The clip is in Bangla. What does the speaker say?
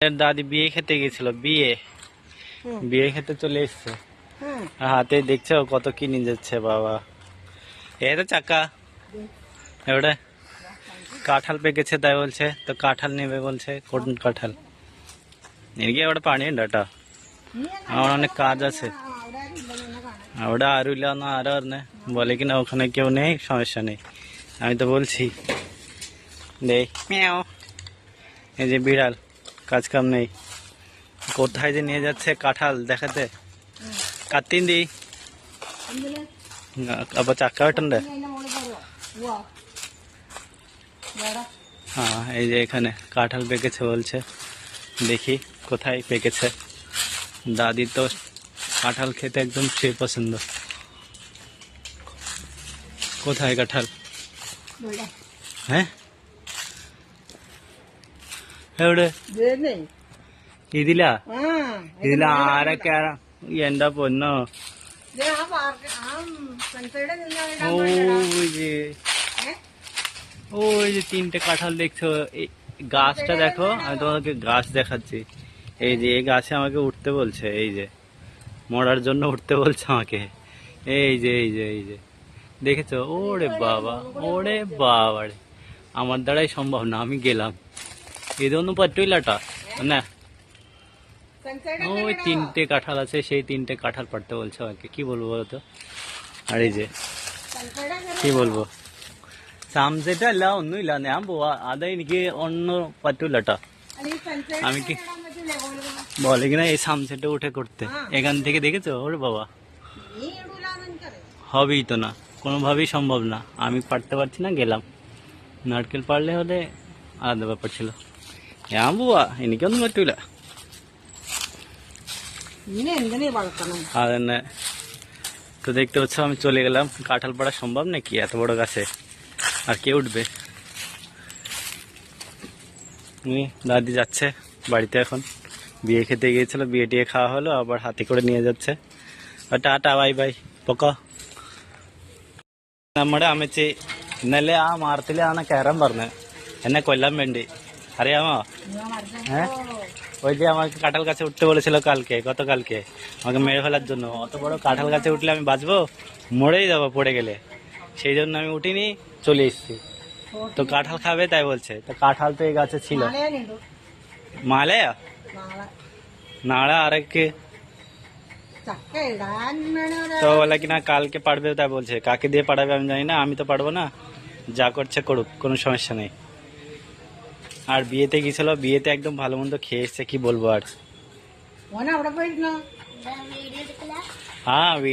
এর দাদি বিয়ে খেতে গেছিল বিয়ে হুম। বিয়ে খেতে চলে এসছে হুম আর হাতে দেখছো কত কি নিয়ে যাচ্ছে বাবা এই তো চাকা এবারে কাঁঠাল পেকেছে তাই বলছে তো কাঁঠাল নেবে বলছে কোন কাঁঠাল എനിക്ക് അവിടെ പണിയുണ്ട് കേട്ടോ അവിടെ অনেক কাজ আছে അവിടെ ആരുമില്ല എന്ന് ആരാ പറഞ്ഞേ বলে কিনা ওখানে কেউ নেই সমস্যা নেই আমি তো বলছি দেই মিয়াও এই যে বিড়াল কাজ কাম নেই। কোথায় যে নিয়ে যাচ্ছে কাঁঠাল দেখাতে। কাতিন দি। আবার চাক্কা বেটন হ্যাঁ এই যে এখানে কাঁঠাল পেকেছে বলছে। দেখি কোথায় পেকেছে। দাদি তো কাঁঠাল খেতে একদম সে পছন্দ। কোথায় কাঁঠাল? হ্যাঁ? എവിടെ ഇതിലാ ഇതിൽ ആരൊക്കെ എന്റെ പൊന്നോ ওই যে ওই যে তিনটে কাঁঠাল দেখছো এই গাছটা দেখো আমি তোমাকে গাছ দেখাচ্ছি এই যে এই গাছে আমাকে উঠতে বলছে এই যে মরার জন্য উঠতে বলছে আমাকে এই যে এই যে এই যে দেখেছো ওরে বাবা ওরে বাবা রে আমার দ্বারাই সম্ভব না আমি গেলাম ഇതൊന്നും പറ്റൂലട്ടാ എന്നാ ওই তিনটে কাঁঠাল আছে সেই তিনটে কাঁঠাল পাড়তে বলছে আমাকে কি বলবো বলো তো আর এই যে কি বলবো സാംസെറ്റ് അല്ല ഒന്നുമില്ല ഞാൻ പോവാ അത് എനിക്ക് ഒന്നും പറ്റൂല കേട്ടോ আমি কি বলে কিনা এই সামসেটে উঠে করতে এখান থেকে দেখেছো ওরে বাবা হবেই তো না কোনোভাবেই সম্ভব না আমি পারতে পারছি না গেলাম নারকেল পারলে হলে আলাদা ব্যাপার ছিল ഞാൻ പോവാ എനിക്കൊന്നും പറ്റൂല ഇങ്ങനെ എന്തിനാ വളർത്തണം അതന്നെ তো দেখতে পাচ্ছ আমি চলে গেলাম কাঁঠাল পাড়া সম্ভব নাকি এত বড় গাছে আর কে উঠবে উনি দাদি যাচ্ছে বাড়িতে এখন বিয়ে খেতে গিয়েছিল বিয়ে টিয়ে খাওয়া হলো আবার হাতে করে নিয়ে যাচ্ছে আর ടാറ്റാ ബൈ ബൈ പൊക്കോ നമ്മുടെ അമ്മച്ചി ഇന്നലെ ആ മാർത്തിലാണ് കയറാൻ പറഞ്ഞത് എന്നെ കൊല്ലാൻ വേണ്ടി আরে আমা। হ্যাঁ? ওই যে আমাকে কাঁঠাল গাছে উঠতে বলেছিল কালকে গতকালকে। আমাকে মেরে ফেলার জন্য। অত বড় কাঁঠাল গাছে উঠলে আমি বাঁচবো? মরেই যাব পড়ে গেলে। সেই জন্য আমি উঠিনি চলে এসেছি। তো কাঁঠাল খাবে তাই বলছে। তো কাঁঠাল তো এই গাছে ছিল। মালে নাড়া আর তো বলে কি না কালকে পারবে তাই বলছে। কাকে দিয়ে পাঠাবে আমি জানি না আমি তো পারব না। যা করছে করুক কোনো সমস্যা নেই। আর বিয়েতে গেছিল বিয়েতে একদম ভালো মন্দ খেয়ে এসছে কি বলব আর? হ্যাঁ আমি